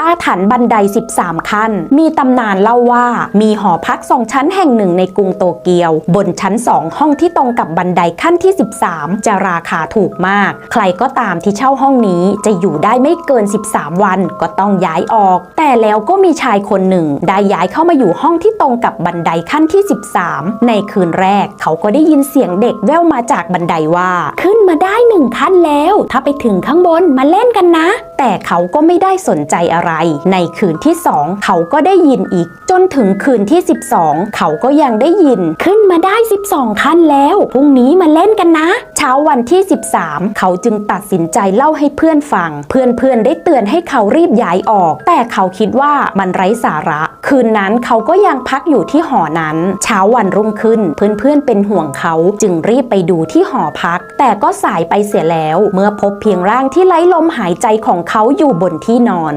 อาถรรพ์บันได 13 ขั้น มีตำนานเล่าว่า มีหอพักสองชั้นแห่งหนึ่งในกรุงโตเกียว บนชั้น 2 ห้องที่ตรงกับบันไดขั้นที่ 13 จะราคาถูกมาก ใครก็ตามที่เช่าห้องนี้จะอยู่ได้ไม่เกิน 13 วันก็ต้องย้ายออก แต่แล้วก็มีชายคนหนึ่ง ได้ย้ายเข้ามาอยู่ห้องที่ตรงกับบันไดขั้นที่ 13 ในคืนแรก เขาก็ได้ยินเสียงเด็กแว่วมาจากบันไดว่า ขึ้นมาได้หนึ่งขั้นแล้ว ถ้าไปถึงข้างบนมาเล่นกันนะแต่เขาก็ไม่ได้สนใจอะไร ในคืนที่สองเขาก็ได้ยินอีก นถึงคืนที่ 12 เขาก็ยังได้ยิน ขึ้นมาได้ 12 ขั้นแล้ว พรุ่งนี้มาเล่นกันนะ เช้าวันที่ 13 เขาจึงตัดสินใจเล่าให้เพื่อนฟัง เพื่อนๆได้เตือนให้เขารีบย้ายออก แต่เขาคิดว่ามันไร้สาระ คืนนั้นเขาก็ยังพักอยู่ที่หอนั้น เช้าวันรุ่งขึ้น เพื่อนๆเป็นห่วงเขาจึงรีบไปดูที่หอพัก แต่ก็สายไปเสียแล้ว เมื่อพบเพียงร่างที่ไร้ลมหายใจของเขาอยู่บนที่นอน